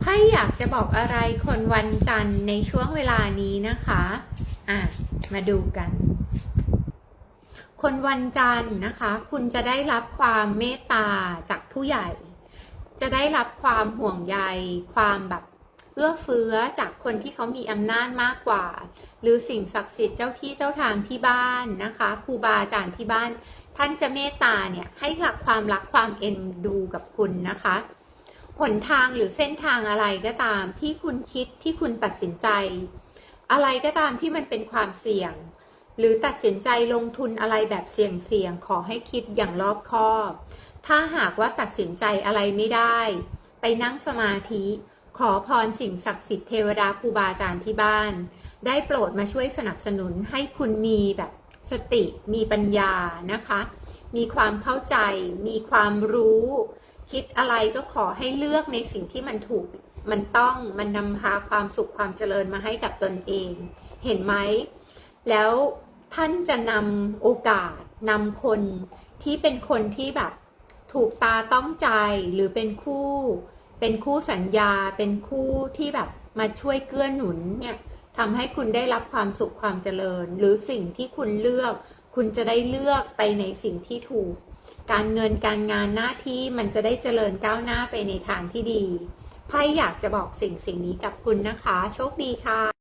ไพ่อยากจะบอกอะไรคนวันจันทร์ในช่วงเวลานี้นะคะ อะ มาดูกัน คนวันจันทร์นะคะ คุณจะได้รับความเมตตาจากผู้ใหญ่ จะได้รับความห่วงใย ความแบบเอื้อเฟื้อจากคนที่เขามีอำนาจมากกว่า หรือสิ่งศักดิ์สิทธิ์เจ้าที่เจ้าทางที่บ้านนะคะครูบาอาจารย์ที่บ้าน ท่านจะเมตตาเนี่ยให้หลักความรักความเอ็นดูกับคุณนะคะ หนทางหรือเส้นทางอะไรก็ตามที่คุณคิดที่คุณตัดสินใจ อะไรก็ตามที่มันเป็นความเสี่ยง หรือตัดสินใจลงทุนอะไรแบบเสี่ยงๆขอให้คิดอย่างรอบคอบ ถ้าหากว่าตัดสินใจอะไรไม่ได้ ไปนั่งสมาธิ ขอพรสิ่งศักดิ์สิทธิ์เทวดาครูบาอาจารย์ที่บ้าน ได้โปรดมาช่วยสนับสนุนให้คุณมีแบบสติมีปัญญานะคะ มีความเข้าใจ มีความรู้ คิดอะไรก็ขอให้เลือกในสิ่งที่มันถูกมันต้องมันนำพาความสุขความเจริญมาให้กับตนเอง เห็นไหม แล้วท่านจะนำโอกาสนำคนที่เป็นคนที่แบบถูกตาต้องใจหรือเป็นคู่ เป็นคู่สัญญา เป็นคู่ที่แบบมาช่วยเกื้อหนุนเนี่ยทำให้คุณได้รับความสุขความเจริญ หรือสิ่งที่คุณเลือก คุณจะได้เลือกไปในสิ่งที่ถูก การเงินการงานหน้าที่มันจะได้เจริญก้าวหน้าไปในทางที่ดีไพ่อยากจะบอกสิ่งสิ่งนี้กับคุณนะคะ โชคดีค่ะ